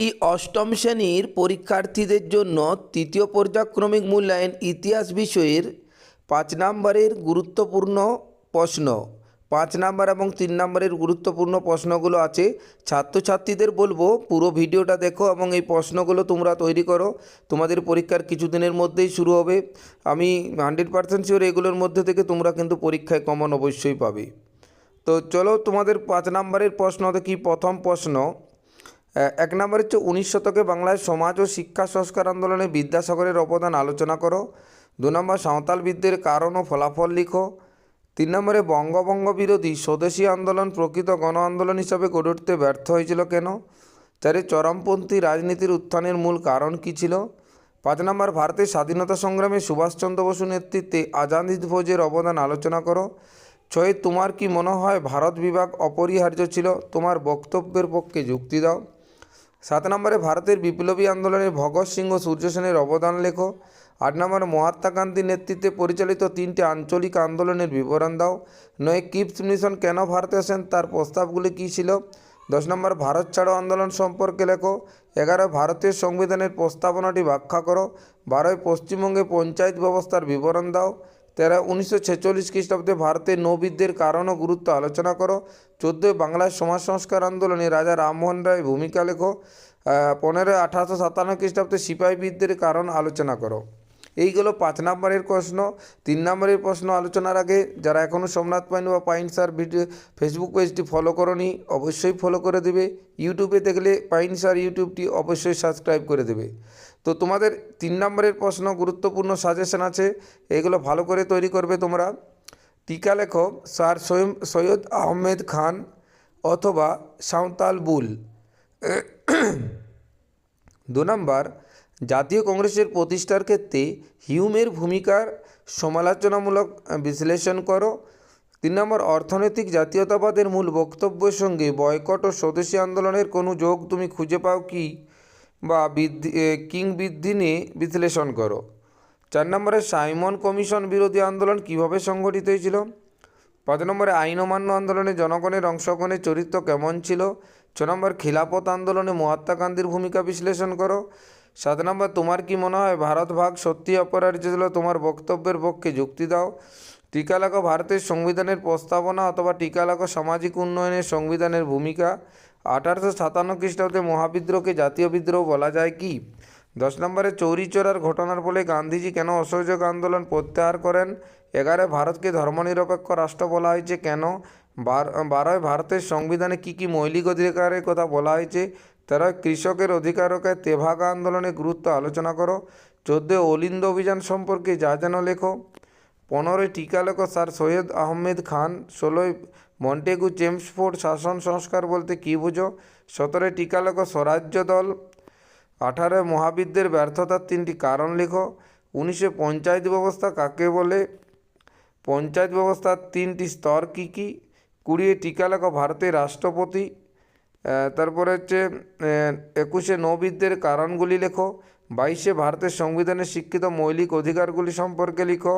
এই অষ্টম শ্রেণির পরীক্ষার্থীদের জন্য তৃতীয় পর্যায়ক্রমিক মূল্যায়ন ইতিহাস বিষয়ের পাঁচ নম্বরের গুরুত্বপূর্ণ প্রশ্ন। পাঁচ নাম্বার এবং তিন নম্বরের গুরুত্বপূর্ণ প্রশ্নগুলো আছে। ছাত্রছাত্রীদের বলব, পুরো ভিডিওটা দেখো এবং এই প্রশ্নগুলো তোমরা তৈরি করো। তোমাদের পরীক্ষার কিছুদিনের মধ্যেই শুরু হবে। আমি হান্ড্রেড পার্সেন্ট শিওর এগুলোর মধ্যে থেকে তোমরা কিন্তু পরীক্ষায় কমন অবশ্যই পাবে। তো চলো তোমাদের পাঁচ নম্বরের প্রশ্ন দেখি প্রথম প্রশ্ন? এক নম্বর হচ্ছে উনিশ শতকে বাংলায় সমাজ ও শিক্ষা সংস্কার আন্দোলনে বিদ্যাসাগরের অবদান আলোচনা করো। দু নম্বর, সাঁওতাল বিদ্যের কারণ ও ফলাফল লিখো। তিন নম্বরে, বঙ্গভঙ্গ বিরোধী স্বদেশী আন্দোলন প্রকৃত গণ আন্দোলন হিসাবে গড়ে উঠতে ব্যর্থ হয়েছিল কেন? চারে, চরমপন্থী রাজনীতির উত্থানের মূল কারণ কী ছিল? পাঁচ নম্বর, ভারতের স্বাধীনতা সংগ্রামে সুভাষচন্দ্র বসু নেতৃত্বে আজাদ ভোজের অবদান আলোচনা করো। ছয়, তোমার কি মনে হয় ভারত বিভাগ অপরিহার্য ছিল? তোমার বক্তব্যের পক্ষে যুক্তি দাও। সাত নম্বরে ভারতের বিপ্লবী আন্দোলনে ভগৎ সিং ও সূর্য সেনের অবদান লেখো। আট নম্বরে মহাত্মা গান্ধীর নেতৃত্বে পরিচালিত তিনটি আঞ্চলিক আন্দোলনের বিবরণ দাও। নয়, কিপস মিশন কেন ভারতে আসেন, তার প্রস্তাবগুলি কী ছিল? দশ নম্বর, ভারত ছাড়ো আন্দোলন সম্পর্কে লেখো। এগারো, ভারতীয় সংবিধানের প্রস্তাবনাটি ব্যাখ্যা করো। বারোয়, পশ্চিমবঙ্গে পঞ্চায়েত ব্যবস্থার বিবরণ দাও। তেরো, উনিশশো ছেচল্লিশ খ্রিস্টাব্দে ভারতের নৌবিদদের কারণ ও গুরুত্ব আলোচনা করো। চোদ্দোই বাংলার সমাজ সংস্কার আন্দোলনে রাজা রামমোহন রায় ভূমিকা লেখো। পনেরোই আঠারোশো সাতান্ন খ্রিস্টাব্দে সিপাহীবিদদের কারণ আলোচনা করো। এইগুলো পাঁচ নম্বরের প্রশ্ন। তিন নম্বরের প্রশ্ন আলোচনার আগে যারা এখনও সোমনাথ পাইন বা পাইন স্যার ভিডিও ফেসবুক পেজটি ফলো করনি, অবশ্যই ফলো করে দেবে। ইউটিউবে দেখলে পাইন স্যার ইউটিউবটি অবশ্যই সাবস্ক্রাইব করে দেবে। তো তোমাদের তিন নম্বরের প্রশ্ন গুরুত্বপূর্ণ সাজেশন আছে, এগুলো ভালো করে তৈরি করবে তোমরা। টিকা লেখক স্যার সৈয়দ সৈয়দ আহমেদ খান অথবা সাঁওতাল বুল। দু নম্বর জাতীয় কংগ্রেসের প্রতিষ্ঠার ক্ষেত্রে হিউমের ভূমিকার সমালোচনামূলক বিশ্লেষণ করো। তিন নম্বর, অর্থনৈতিক জাতীয়তাবাদের মূল বক্তব্যের সঙ্গে বয়কট ও স্বদেশী আন্দোলনের কোনো যোগ তুমি খুঁজে পাও কি? বা বৃদ্ধি কিং বৃদ্ধি নিয়ে বিশ্লেষণ করো। চার নম্বরে, সাইমন কমিশন বিরোধী আন্দোলন কীভাবে সংগঠিত হয়েছিল? পাঁচ নম্বরে, আইন অমান্য আন্দোলনে জনগণের অংশগ্রহণের চরিত্র কেমন ছিল? ছ নম্বর, খিলাফত আন্দোলনে মহাত্মা গান্ধীর ভূমিকা বিশ্লেষণ করো। সাত নম্বর, তোমার কি মনে হয় ভারত ভাগ সত্যি অপরাজিত ছিল? তোমার বক্তব্যের পক্ষে যুক্তি দাও। টিকা লাগো ভারতের সংবিধানের প্রস্তাবনা অথবা টিকা লাগো সামাজিক উন্নয়নের সংবিধানের ভূমিকা। আঠারোশো সাতান্ন খ্রিস্টাব্দে মহাবিদ্রোহকে জাতীয় বিদ্রোহ বলা যায় কি? দশ নম্বরে, চৌরি চোরার ঘটনার ফলে গান্ধীজি কেন অসহযোগ আন্দোলন প্রত্যাহার করেন? এগারোয়, ভারতকে ধর্মনিরপেক্ষ রাষ্ট্র বলা হয়েছে কেন? বার- বারোয়, ভারতের সংবিধানে কী কী মৌলিক অধিকারের কথা বলা হয়েছে? তেরোয় কৃষকের অধিকারকে তেভাগা আন্দোলনের গুরুত্ব আলোচনা করো। চোদ্দোয় অলিন্দ অভিযান সম্পর্কে যা যেন লেখো। পনেরোই টিকা লেখক স্যার সৈয়দ আহমেদ খান। ষোলোই মন্টেগু চেমসফোর্ড শাসন সংস্কার বলতে কী বুঝো? সতেরোই টিকা লেখক স্বরাজ্য দল। আঠারোয় মহাবিদ্যের ব্যর্থতার তিনটি কারণ লেখো। উনিশে পঞ্চায়েত ব্যবস্থা কাকে বলে? পঞ্চায়েত ব্যবস্থার তিনটি স্তর কী কী? কুড়িয়ে টিকা লেখো ভারতের রাষ্ট্রপতি। তারপরে হচ্ছে একুশে নৌবিদ্যের কারণগুলি লেখো, বাইশে ভারতের সংবিধানে শিক্ষিত মৌলিক অধিকারগুলি সম্পর্কে লিখো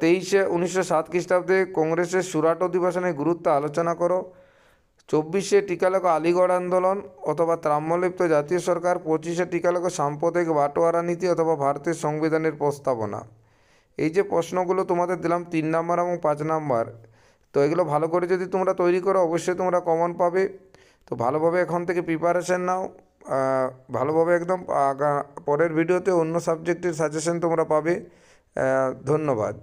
তেইশে উনিশশো সাত খ্রিস্টাব্দে কংগ্রেসের সুরাট অধিবেশনের গুরুত্ব আলোচনা করো, চব্বিশে টিকালক আলিগড় আন্দোলন অথবা ত্রাম্যলিপ্ত জাতীয় সরকার, পঁচিশে টিকালক সাম্প্রদায়িক বাটোয়ারা নীতি অথবা ভারতের সংবিধানের প্রস্তাবনা। এই যে প্রশ্নগুলো তোমাদের দিলাম তিন নাম্বার এবং পাঁচ নাম্বার তো এগুলো ভালো করে যদি তোমরা তৈরি করো, অবশ্যই তোমরা কমন পাবে। তো ভালোভাবে এখন থেকে প্রিপারেশান নাও। ভালোভাবে একদম পরের ভিডিওতে অন্য সাবজেক্টের সাজেশন তোমরা পাবে। ধন্যবাদ।